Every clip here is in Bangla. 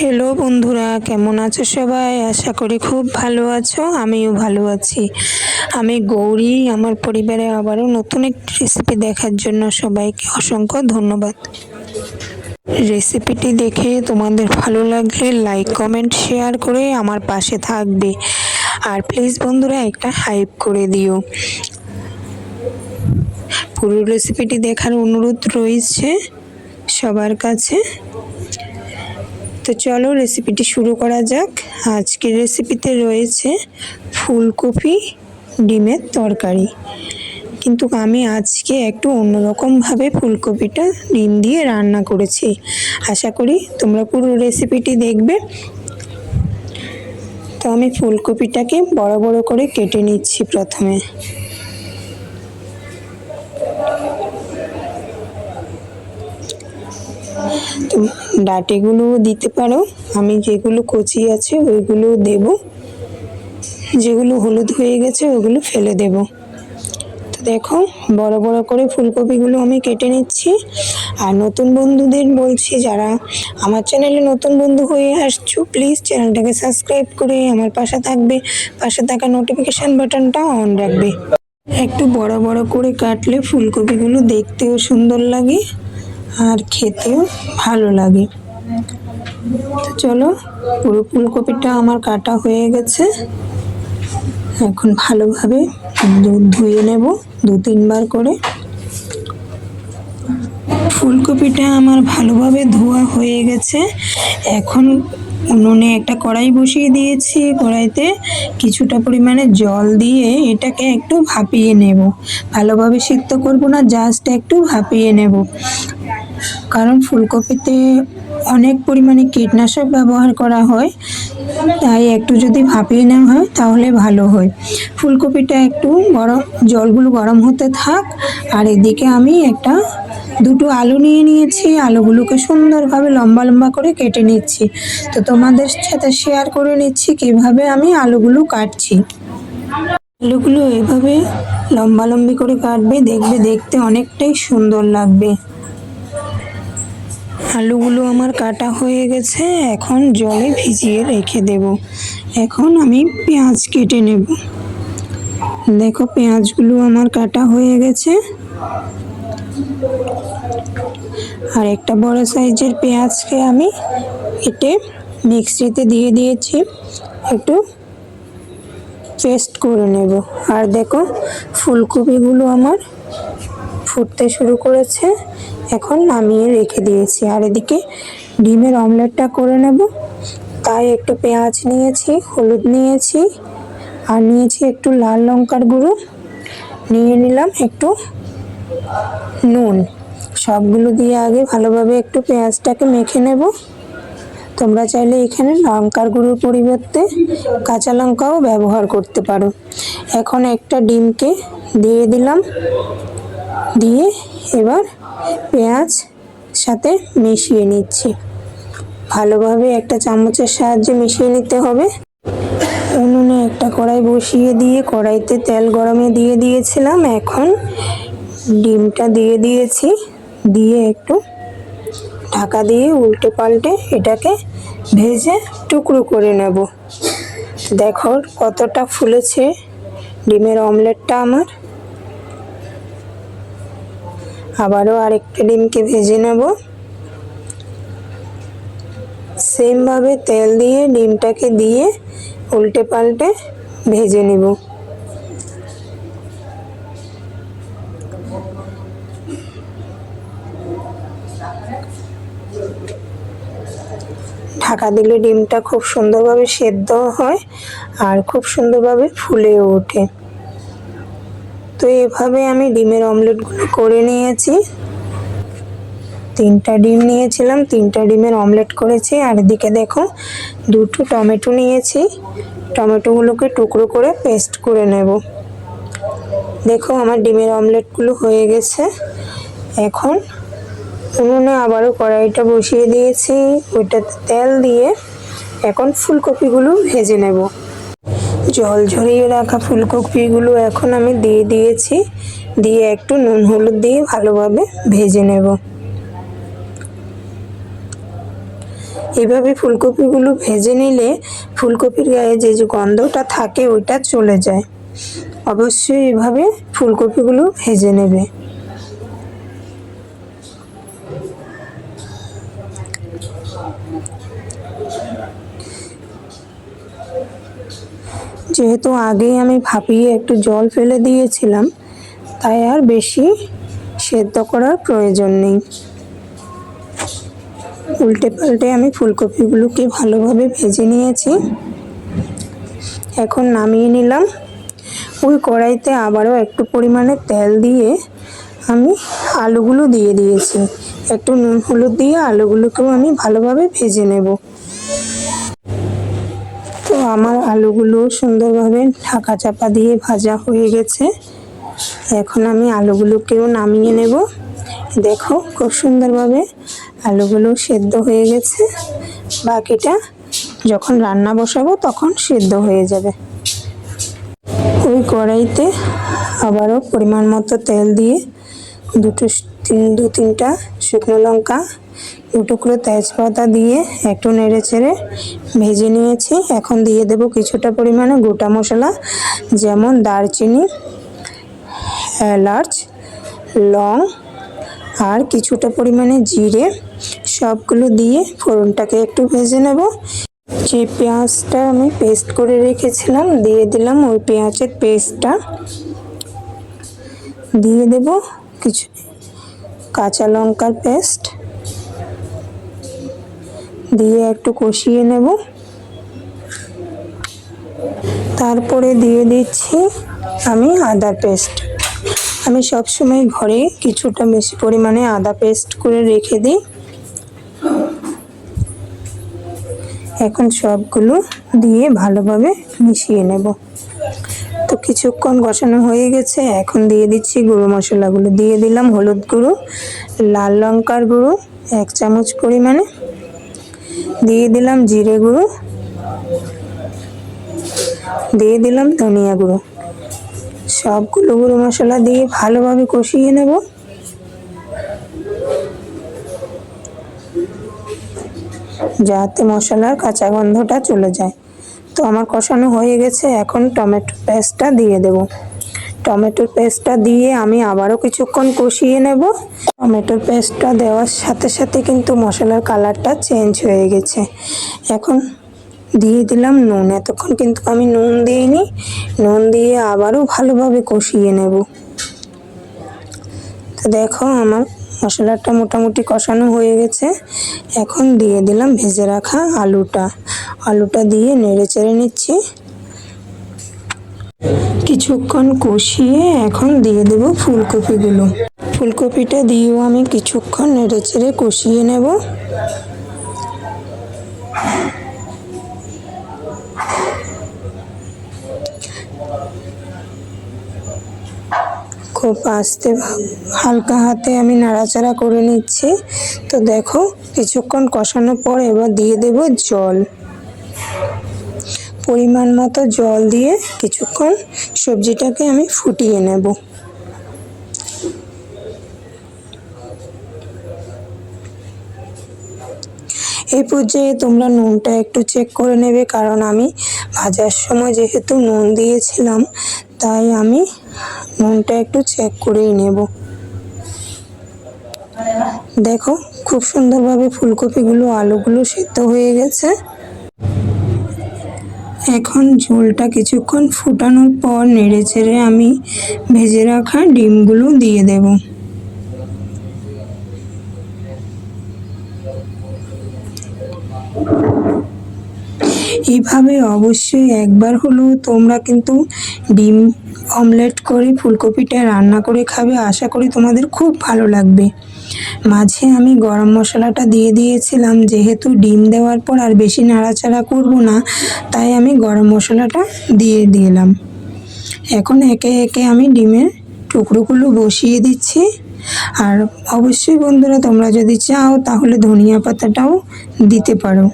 হ্যালো বন্ধুরা, কেমন আছো সবাই? আশা করি খুব ভালো আছো, আমিও ভালো আছি। আমি গৌরী, আমার পরিবারে আবারও নতুন একটি রেসিপি দেখার জন্য সবাইকে অসংখ্য ধন্যবাদ। রেসিপিটি দেখে তোমাদের ভালো লাগলে লাইক কমেন্ট শেয়ার করে আমার পাশে থাকবে। আর প্লিজ বন্ধুরা, একটা হাইপ করে দিও। পুরো রেসিপিটি দেখার অনুরোধ রয়েছে সবার কাছে। তো চলো রেসিপিটি শুরু করা যাক। আজকের রেসিপিতে রয়েছে ফুলকপি ডিমের তরকারি। কিন্তু আমি আজকে একটু অন্যরকমভাবে ফুলকপিটা ডিম দিয়ে রান্না করেছি। আশা করি তোমরা পুরো রেসিপিটি দেখবে। তো আমি ফুলকপিটাকে বড় বড় করে কেটে নিচ্ছি প্রথমে। ডাঁটিগুলোও দিতে পারো। আমি যেগুলো কচি আছে ওইগুলো দেব। যেগুলো হলুদ হয়ে গেছে, ওগুলো ফেলে দেব। তো দেখো, বড় বড় করে ফুলকপিগুলো আমি কেটে নিচ্ছি। আর নতুন বন্ধুদের বলছি, যারা আমার চ্যানেলে নতুন বন্ধু হয়ে আসছো প্লিজ চ্যানেলটাকে সাবস্ক্রাইব করে আমার পাশে থাকবে। পাশে থাকা নোটিফিকেশান বাটনটা অন রাখবে। একটু বড় বড় করে কাটলে ফুলকপিগুলো দেখতেও সুন্দর লাগে। আর খেতেও ভালো লাগে। তো চলো, পুরো ফুলকপিটা আমার কাটা হয়ে গেছে। এখন ভালোভাবে দুধ ধুয়ে নেব, দু তিনবার করে। ফুলকপিটা আমার ভালোভাবে ধোয়া হয়ে গেছে। এখন উনুনে একটা কড়াই বসিয়ে দিয়েছি। কড়াইতে কিছুটা পরিমাণে জল দিয়ে এটাকে একটু ভাপিয়ে নেব। ভালোভাবে সিদ্ধ করব না, জাস্ট একটু ভাপিয়ে নেব। কারণ ফুলকপিতে অনেক পরিমাণে কীটনাশক ব্যবহার করা হয়। তাই একটু যদি ভাপিয়ে নেওয়া হয়, তাহলে ভালো হয়। ফুলকপিটা একটু গরম, জলগুলো গরম হতে থাক। আর এদিকে আমি একটা, দুটো আলু নিয়ে নিয়েছি। আলুগুলোকে সুন্দরভাবে লম্বা লম্বা করে কেটে নিচ্ছি। তো তোমাদের সাথে শেয়ার করে নিচ্ছি কীভাবে আমি আলুগুলো কাটছি। আলুগুলো এভাবে লম্বা লম্বি করে কাটবে, দেখবে দেখতে অনেকটাই সুন্দর লাগবে। আলুগুলো আমার কাটা হয়ে গেছে, এখন জলে ভিজিয়ে রেখে দেব। এখন আমি পেঁয়াজ কেটে নেব। দেখো, পেঁয়াজগুলো আমার কাটা হয়ে গেছে। আর একটা বড় সাইজের পেঁয়াজকে আমি কেটে মিক্সিতে দিয়ে দিয়েছি, একটু পেস্ট করে নেব। আর দেখো, ফুলকপিগুলো আমার ফুটতে শুরু করেছে। এখন নামিয়ে রেখে দিয়েছি। আর এদিকে ডিমের অমলেটটা করে নেব। তাই একটু পেঁয়াজ নিয়েছি, হলুদ নিয়েছি, আর নিয়েছি একটু লাল লঙ্কার গুঁড়ো। নিয়ে নিলাম একটু নুন। সবগুলো দিয়ে আগে ভালোভাবে একটু পেঁয়াজটাকে মেখে নেব। তোমরা চাইলে এখানে লঙ্কার গুঁড়োর পরিবর্তে কাঁচা লঙ্কাও ব্যবহার করতে পারো। এখন একটা ডিমকে দিয়ে দিলাম। দিয়ে এবার পেঁয়াজ সাথে মিশিয়ে নিচ্ছি। ভালোভাবে একটা চামচের সাহায্যে মিশিয়ে নিতে হবে। উনুনে একটা কড়াই বসিয়ে দিয়ে, কড়াইতে তেল গরমে দিয়ে দিয়েছিলাম। এখন ডিমটা দিয়ে দিয়েছি। দিয়ে একটু ঢাকা দিয়ে উল্টে পাল্টে এটাকে ভেজে টুকরো করে নেব। দেখো কতটা ফুলেছে। ডিমের অমলেটটা আমার। আবারও আরেকটা ডিমকে ভেজে নেব। সেমভাবে তেল দিয়ে ডিমটাকে দিয়ে উল্টে পাল্টে ভেজে নেব। ঢাকা দিলে ডিমটা খুব সুন্দরভাবে সেদ্ধ হয় আর খুব সুন্দরভাবে ফুলেও ওঠে। তো এভাবে আমি ডিমের অমলেটগুলো করে নিয়েছি। তিনটা ডিম নিয়েছিলাম, তিনটা ডিমের অমলেট করেছি। আর এদিকে দেখো, দুটো টমেটো নিয়েছি। টমেটোগুলোকে টুকরো করে পেস্ট করে নেব। দেখো, আমার ডিমের অমলেটগুলো হয়ে গেছে। এখন উনুনে আবারও কড়াইটা বসিয়ে দিয়েছি। ওইটাতে তেল দিয়ে এখন ফুলকপিগুলো ভেজে নেব। জল ঝরিয়ে রাখা ফুলকপিগুলো এখন আমি দিয়ে দিয়েছি। দিয়ে একটু নুন হলুদ দিয়ে ভালোভাবে ভেজে নেব। এভাবে ফুলকপিগুলো ভেজে নিলে ফুলকপির গায়ে যে যে গন্ধটা থাকে ওইটা চলে যায়। অবশ্যই এভাবে ফুলকপিগুলো ভেজে নেবে। যেহেতু আগেই আমি ভাপিয়ে একটু জল ফেলে দিয়েছিলাম, তাই আর বেশি সেদ্ধ করার প্রয়োজন নেই। উল্টে পাল্টে আমি ফুলকপিগুলোকে ভালোভাবে ভেজে নিয়েছি। এখন নামিয়ে নিলাম। ওই কড়াইতে আবারও একটু পরিমাণে তেল দিয়ে আমি আলুগুলো দিয়ে দিয়েছি। একটু নুন হলুদ দিয়ে আলুগুলোকেও আমি ভালোভাবে ভেজে নেব। আমার আলুগুলো সুন্দরভাবে ঢাকা চাপা দিয়ে ভাজা হয়ে গেছে। এখন আমি আলুগুলোকেও নামিয়ে নেব। দেখো খুব সুন্দরভাবে আলুগুলো সেদ্ধ হয়ে গেছে। বাকিটা যখন রান্না বসাবো তখন সেদ্ধ হয়ে যাবে। ওই কড়াইতে আবারও পরিমাণ মতো তেল দিয়ে দুটো তিন, দু তিনটা শুকনো লঙ্কা দু টুকরো তেজপাতা দিয়ে একটু নেড়ে চেড়ে ভেজে নিয়েছি। এখন দিয়ে দেব কিছুটা পরিমাণে গোটা মশলা, যেমন দারচিনি, এলাচ, লং, আর কিছুটা পরিমাণে জিরে। সবগুলো দিয়ে ফোড়নটাকে একটু ভেজে নেব। যে পেঁয়াজটা আমি পেস্ট করে রেখেছিলাম, দিয়ে দিলাম ওই পেঁয়াজের পেস্টটা। দিয়ে দেব কিছু কাঁচা লঙ্কার পেস্ট দিয়ে একটু কষিয়ে নেব। তারপরে দিয়ে দিচ্ছি আমি আদা পেস্ট। আমি সবসময় ঘরে কিছুটা বেশি পরিমাণে আদা পেস্ট করে রেখে দিই। এখন সবগুলো দিয়ে ভালোভাবে মিশিয়ে নেব। তো কিছুক্ষণ কষানো হয়ে গেছে। এখন দিয়ে দিচ্ছি গুঁড়ো মশলাগুলো। দিয়ে দিলাম হলুদ গুঁড়ো, লাল লঙ্কার গুঁড়ো, এক চামচ পরিমাণে দিয়ে দিলাম জিরে গুঁড়ো। দিয়ে দিলাম ধনিয়া গুঁড়ো। সবগুলো গুঁড়ো মশলা দিয়ে ভালোভাবে কষিয়ে নেব। যাতে মশলার কাঁচা গন্ধটা চলে যায়। তো আমার কষানো হয়ে গেছে, এখন টমেটো পেস্টটা দিয়ে দেব। টমেটোর পেস্টটা দিয়ে আমি আবারও কিছুক্ষণ কষিয়ে নেব। টমেটোর পেস্টটা দেওয়ার সাথে সাথে কিন্তু মশলার কালারটা চেঞ্জ হয়ে গেছে। এখন দিয়ে দিলাম নুন। এতক্ষণ কিন্তু আমি নুন দিইনি। নুন দিয়ে আবারও ভালোভাবে কষিয়ে নেব। তো দেখো আমার মশলাটা মোটামুটি কষানো হয়ে গেছে। এখন দিয়ে দিলাম ভেজে রাখা আলুটা। আলুটা দিয়ে নেড়ে চেড়ে নিচ্ছি। কিছুক্ষণ কষিয়ে এখন দিয়ে দেব ফুলকপিগুলো। ফুলকপিটা দিয়েও আমি কিছুক্ষণ নেড়ে চেড়ে কষিয়ে নেব। খুব আস্তে হালকা হাতে আমি নাড়াচাড়া করে নিচ্ছি। তো দেখো, কিছুক্ষণ কষানোর পর এবার দিয়ে দেব জল। পরিমাণ মতো জল দিয়ে কিছুক্ষণ সবজিটাকে আমি ফুটিয়ে নেব। এই পর্যায়ে তোমরা নুনটা একটু চেক করে নেবে, কারণ আমি ভাজার সময় যেহেতু নুন দিয়েছিলাম, তাই আমি নুনটা একটু চেক করেই নেব। দেখো, খুব সুন্দরভাবে ফুলকপিগুলো, আলুগুলো সেদ্ধ হয়ে গেছে। এখন ঝোলটা কিছুক্ষণ ফুটানোর পর নেড়ে চেড়ে আমি ভেজে রাখা ডিমগুলো দিয়ে দেব। এইভাবে অবশ্যই একবার হলেও তোমরা কিন্তু ডিম অমলেট করে ফুলকপিটা রান্না করে খাবে, আশা করি তোমাদের খুব ভালো লাগবে। মাঝে আমি গরম মশলাটা দিয়ে দিয়েছিলাম, যেহেতু ডিম দেওয়ার পর আর বেশি নাড়াচাড়া করব না, তাই আমি গরম মশলাটা দিয়ে দিলাম। এখন একে একে আমি ডিমের টুকরোগুলো বসিয়ে দিচ্ছি। আর অবশ্যই বন্ধুরা, তোমরা যদি চাও তাহলে ধনিয়া পাতাটাও দিতে পারো।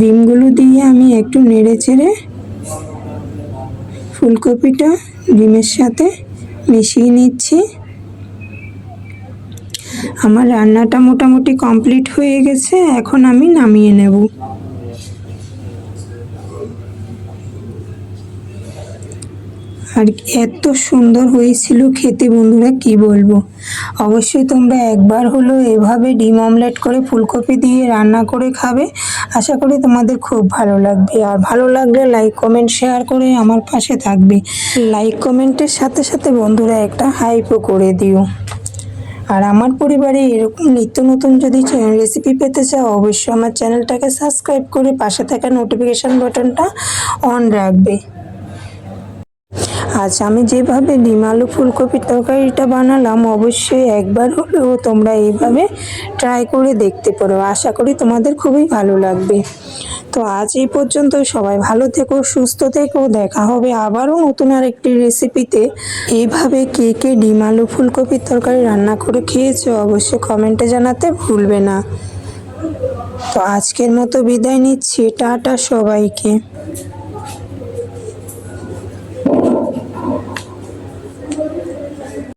ডিমগুলো দিয়ে আমি একটু নেড়ে চেড়ে ফুলকপিটা ডিমের সাথে মিশিয়ে নিচ্ছি। আমার রান্নাটা মোটামুটি কমপ্লিট হয়ে গেছে, এখন আমি নামিয়ে নেব। আর এত সুন্দর হয়েছিল খেতে বন্ধুরা, কি বলব? অবশ্যই তোমরা একবার হলো এভাবে ডিম অমলেট করে ফুলকপি দিয়ে রান্না করে খাবে। আশা করি তোমাদের খুব ভালো লাগবে। আর ভালো লাগলে লাইক, কমেন্ট, শেয়ার করে আমার পাশে থাকবে। লাইক, কমেন্টের সাথে সাথে বন্ধুরা একটা হাইপও করে দিও। আর আমার পরিবারে এরকম নিত্য নতুন যদি রেসিপি পেতে চাও, অবশ্যই আমার চ্যানেলটাকে সাবস্ক্রাইব করে পাশে থাকা নোটিফিকেশান বাটনটা অন রাখবে। আজ আমি যেভাবে ডিম, আলু, ফুলকপির তরকারিটা বানালাম, অবশ্যই একবার হলেও তোমরা এইভাবে ট্রাই করে দেখতে পারো। আশা করি তোমাদের খুবই ভালো লাগবে। তো আজ এই পর্যন্ত সবাই ভালো থেকো, সুস্থ থেকো। দেখা হবে আবারও নতুন আর একটি রেসিপিতে এইভাবে কে কে ডিম, আলু, ফুলকপির তরকারি রান্না করে খেয়েছো অবশ্যই কমেন্টে জানাতে ভুলবে না। তো আজকের মতো বিদায় নিচ্ছি। টাটা সবাইকে।